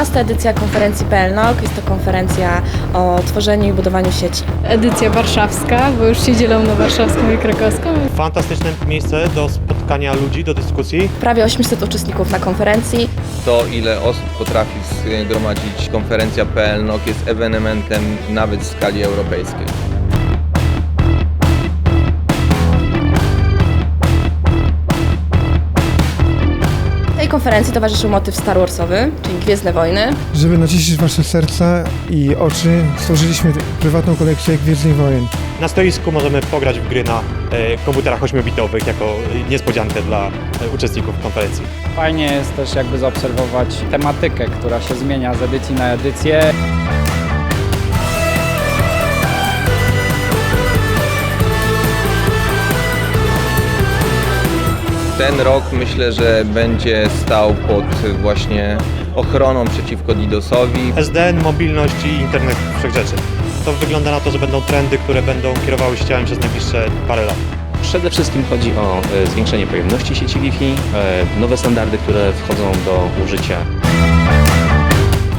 edycja konferencji PLNOK. Jest to konferencja o tworzeniu i budowaniu sieci. Edycja warszawska, bo już się dzielą na warszawską i krakowską. Fantastyczne miejsce do spotkania ludzi, do dyskusji. Prawie 800 uczestników na konferencji. To, ile osób potrafi zgromadzić konferencja PLNOK jest ewenementem nawet w skali europejskiej. Konferencji towarzyszył motyw Star Warsowy, czyli Gwiezdne Wojny. Żeby naciszyć wasze serca i oczy, stworzyliśmy prywatną kolekcję Gwiezdnych Wojen. Na stoisku możemy pograć w gry na e, komputerach 8-bitowych jako niespodziankę dla e, uczestników konferencji. Fajnie jest też jakby zaobserwować tematykę, która się zmienia z edycji na edycję. Ten rok myślę, że będzie stał pod właśnie ochroną przeciwko DDoSowi. SDN, mobilność i internet wszechrzeczy. To wygląda na to, że będą trendy, które będą kierowały się ciałem przez najbliższe parę lat. Przede wszystkim chodzi o e, zwiększenie pojemności sieci Wi-Fi, e, nowe standardy, które wchodzą do użycia.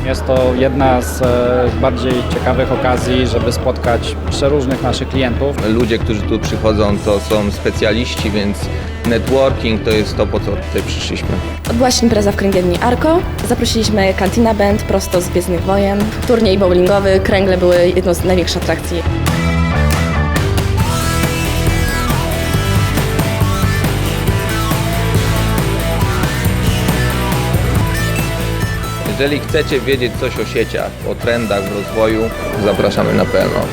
Jest to jedna z e, bardziej ciekawych okazji, żeby spotkać przeróżnych naszych klientów. Ludzie, którzy tu przychodzą, to są specjaliści, więc networking to jest to, po co tutaj przyszliśmy. Odbyła się impreza w kręgielni Arko. Zaprosiliśmy Cantina Band prosto z Gwiezdnych Wojen. Turniej bowlingowy, kręgle były jedną z największych atrakcji. Jeżeli chcecie wiedzieć coś o sieciach, o trendach w rozwoju, zapraszamy na PLNOK.